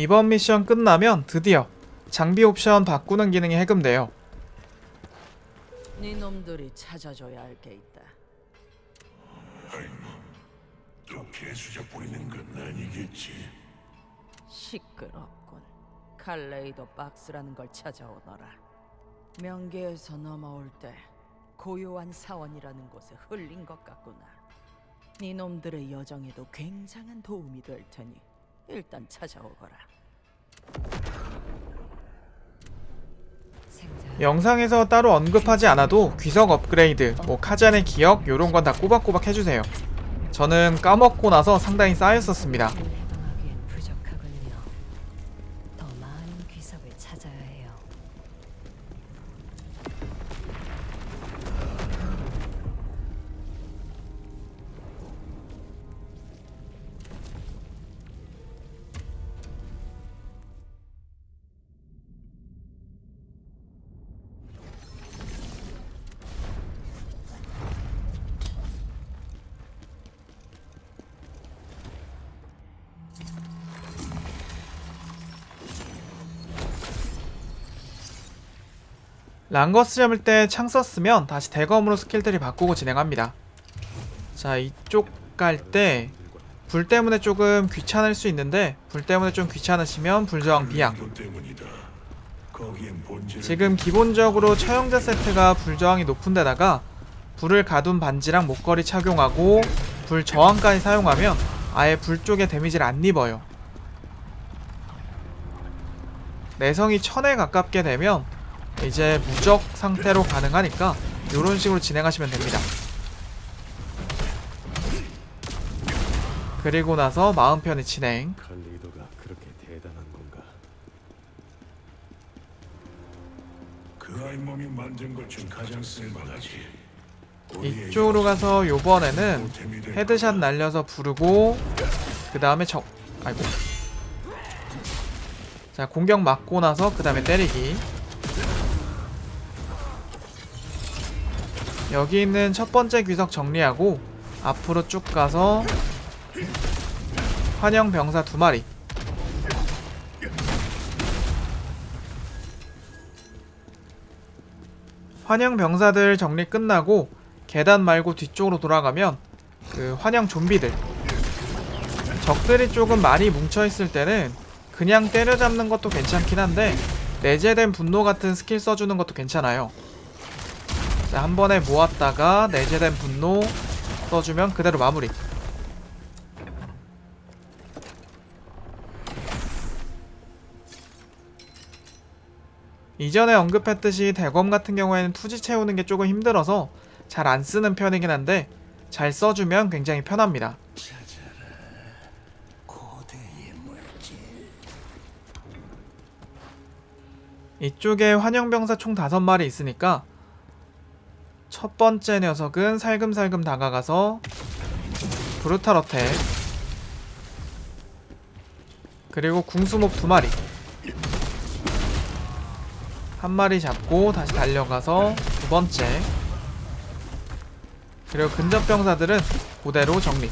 이번 미션 끝나면 드디어 장비 옵션 바꾸는 기능이 해금돼요. 네 놈들이 찾아줘야 할 게 있다. 또 개수작 부리는 건 아니겠지. 시끄럽군. 칼레이도 박스라는 걸 찾아오너라. 명계에서 넘어올 때 고요한 사원이라는 곳에 흘린 것 같구나. 네 놈들의 여정에도 굉장한 도움이 될 테니 일단 찾아오거라. 영상에서 따로 언급하지 않아도 귀석 업그레이드, 뭐 카잔의 기억 요런 건 다 꼬박꼬박 해주세요. 저는 까먹고 나서 상당히 쌓였었습니다. 랑거스 잡을 때 창 썼으면 다시 대검으로 스킬들이 바꾸고 진행합니다. 자 이쪽 갈 때 불 때문에 조금 귀찮을 수 있는데 불 때문에 좀 귀찮으시면 불저항 비양. 지금 기본적으로 처형자 세트가 불저항이 높은 데다가 불을 가둔 반지랑 목걸이 착용하고 불 저항까지 사용하면 아예 불 쪽에 데미지를 안 입어요. 내성이 천에 가깝게 되면 이제 무적 상태로 가능하니까 이런 식으로 진행하시면 됩니다. 그리고 나서 마음 편히 진행. 칼리도가 그렇게 대단한 건가? 그 알몸이 만든 것 중 가장 쓸만하지. 이쪽으로 가서 요번에는 헤드샷 날려서 부르고 그 다음에 적 아이고 자 공격 맞고 나서 그 다음에 때리기 여기 있는 첫 번째 귀석 정리하고 앞으로 쭉 가서 환영 병사 두 마리 환영 병사들 정리 끝나고 계단 말고 뒤쪽으로 돌아가면 그 환영 좀비들 적들이 조금 많이 뭉쳐 있을 때는 그냥 때려잡는 것도 괜찮긴 한데 내재된 분노 같은 스킬 써주는 것도 괜찮아요. 자, 한 번에 모았다가 내재된 분노 써주면 그대로 마무리. 이전에 언급했듯이 대검 같은 경우에는 투지 채우는 게 조금 힘들어서 잘 안 쓰는 편이긴 한데 잘 써주면 굉장히 편합니다. 이쪽에 환영병사 총 다섯 마리 있으니까 첫 번째 녀석은 살금살금 다가가서 브루탈 어택. 그리고 궁수목 두 마리. 한 마리 잡고 다시 달려가서 두 번째. 그리고 근접병사들은 그대로 정리.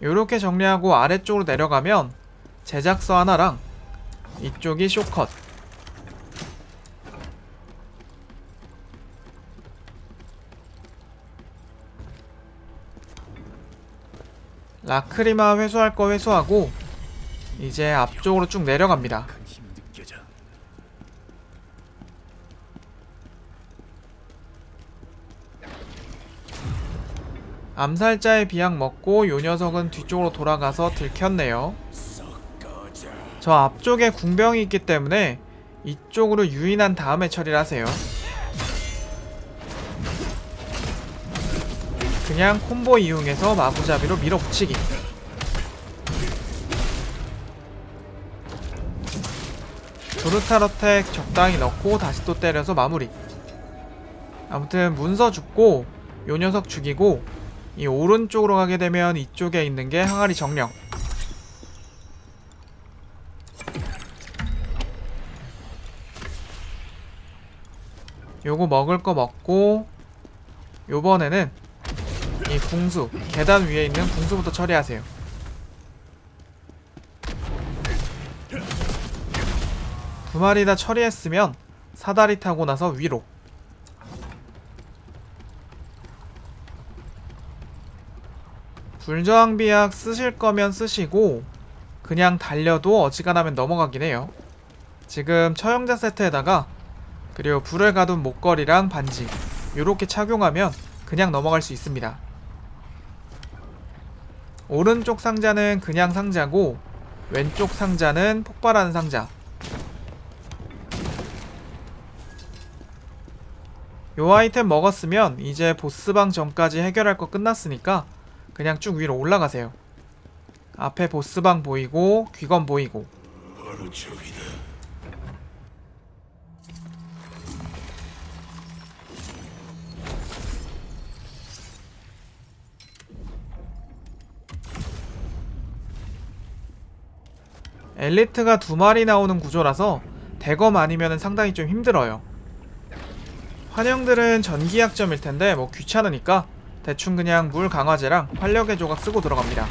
요렇게 정리하고 아래쪽으로 내려가면 제작서 하나랑 이쪽이 쇼컷 라크리마 회수할 거 회수하고 이제 앞쪽으로 쭉 내려갑니다. 암살자의 비약 먹고 요 녀석은 뒤쪽으로 돌아가서 들켰네요. 저 앞쪽에 궁병이 있기 때문에 이쪽으로 유인한 다음에 처리를 하세요. 그냥 콤보 이용해서 마구잡이로 밀어붙이기. 어택 적당히 넣고 다시 또 때려서 마무리. 아무튼 문서 죽고 요 녀석 죽이고 이 오른쪽으로 가게 되면 이쪽에 있는 게 항아리 정령. 요거 먹을 거 먹고 요번에는 이 궁수, 계단 위에 있는 궁수부터 처리하세요. 두 마리 다 처리했으면 사다리 타고 나서 위로. 불저항비약 쓰실 거면 쓰시고 그냥 달려도 어지간하면 넘어가긴 해요. 지금 처형자 세트에다가 그리고 불을 가둔 목걸이랑 반지 요렇게 착용하면 그냥 넘어갈 수 있습니다. 오른쪽 상자는 그냥 상자고 왼쪽 상자는 폭발하는 상자. 요 아이템 먹었으면 이제 보스방 전까지 해결할 거 끝났으니까 그냥 쭉 위로 올라가세요. 앞에 보스방 보이고 귀건 보이고 바로 저기다. 엘리트가 두 마리 나오는 구조라서 대검 아니면 상당히 좀 힘들어요. 환영들은 전기 약점일 텐데 뭐 귀찮으니까 대충 그냥 물 강화제랑 활력의 조각 쓰고 들어갑니다.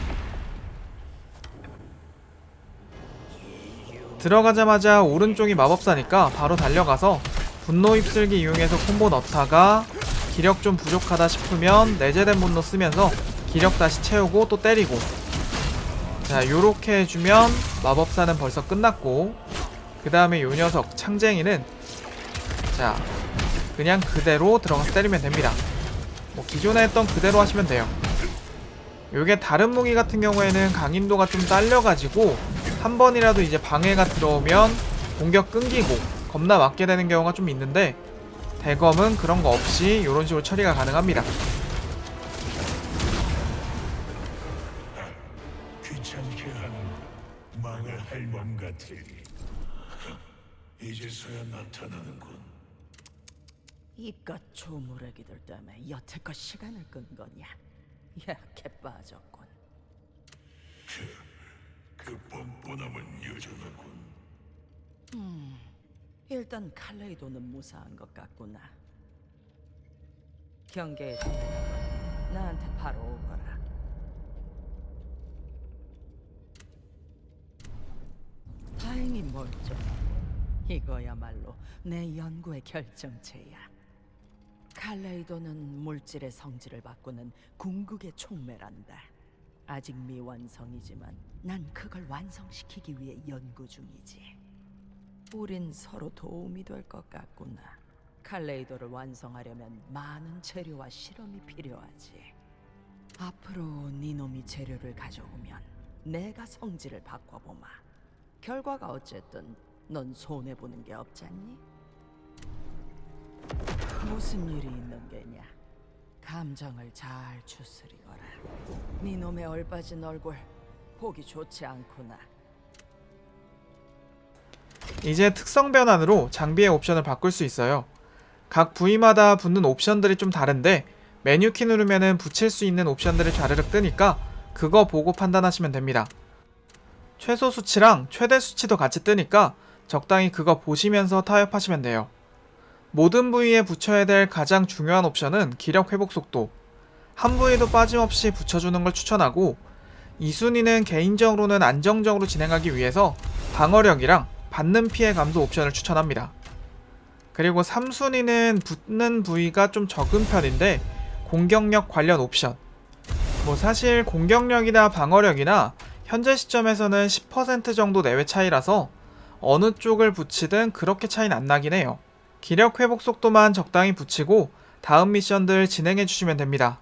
들어가자마자 오른쪽이 마법사니까 바로 달려가서 분노 휩쓸기 이용해서 콤보 넣다가 기력 좀 부족하다 싶으면 내재된 분노 쓰면서 기력 다시 채우고 또 때리고 자 요렇게 해주면 마법사는 벌써 끝났고 그 다음에 요 녀석 창쟁이는 자 그냥 그대로 들어가서 때리면 됩니다. 뭐 기존에 했던 그대로 하시면 돼요. 요게 다른 무기 같은 경우에는 강인도가 좀 딸려가지고 한 번이라도 이제 방해가 들어오면 공격 끊기고 겁나 맞게 되는 경우가 좀 있는데 대검은 그런 거 없이 이런 식으로 처리가 가능합니다 귀찮게 하는 망을 할멈 같으니 이제서야 나타나는군. 이깟 조무래기들 때문에 여태껏 시간을 끈 거냐? 약해 빠졌군. 그 뻔뻔함은 여전하군. 일단 칼레이도는 무사한 것 같구나. 경계에 서 나한테 바로 오거라. 다행히 멀쩡해. 이거야말로 내 연구의 결정체야. 칼레이도는 물질의 성질을 바꾸는 궁극의 촉매란다. 아직 미완성이지만 난 그걸 완성시키기 위해 연구 중이지. 우린 서로 도움이 될 것 같구나. 칼레이도를 완성하려면 많은 재료와 실험이 필요하지. 앞으로 네 놈이 재료를 가져오면 내가 성질을 바꿔보마. 결과가 어쨌든 넌 손해 보는 게 없잖니? 무슨 일이 있는 게냐? 감정을 잘 추스리거라. 네 놈의 얼빠진 얼굴 보기 좋지 않구나. 이제 특성 변환으로 장비의 옵션을 바꿀 수 있어요. 각 부위마다 붙는 옵션들이 좀 다른데 메뉴 키 누르면은 붙일 수 있는 옵션들이 좌르륵 뜨니까 그거 보고 판단하시면 됩니다. 최소 수치랑 최대 수치도 같이 뜨니까 적당히 그거 보시면서 타협하시면 돼요. 모든 부위에 붙여야 될 가장 중요한 옵션은 기력 회복 속도. 한 부위도 빠짐없이 붙여주는 걸 추천하고 2순위는 개인적으로는 안정적으로 진행하기 위해서 방어력이랑 받는 피해 감소 옵션을 추천합니다. 그리고 3순위는 붙는 부위가 좀 적은 편인데 공격력 관련 옵션. 뭐 사실 공격력이나 방어력이나 현재 시점에서는 10% 정도 내외 차이라서 어느 쪽을 붙이든 그렇게 차이는 안 나긴 해요. 기력 회복 속도만 적당히 붙이고 다음 미션들 진행해 주시면 됩니다.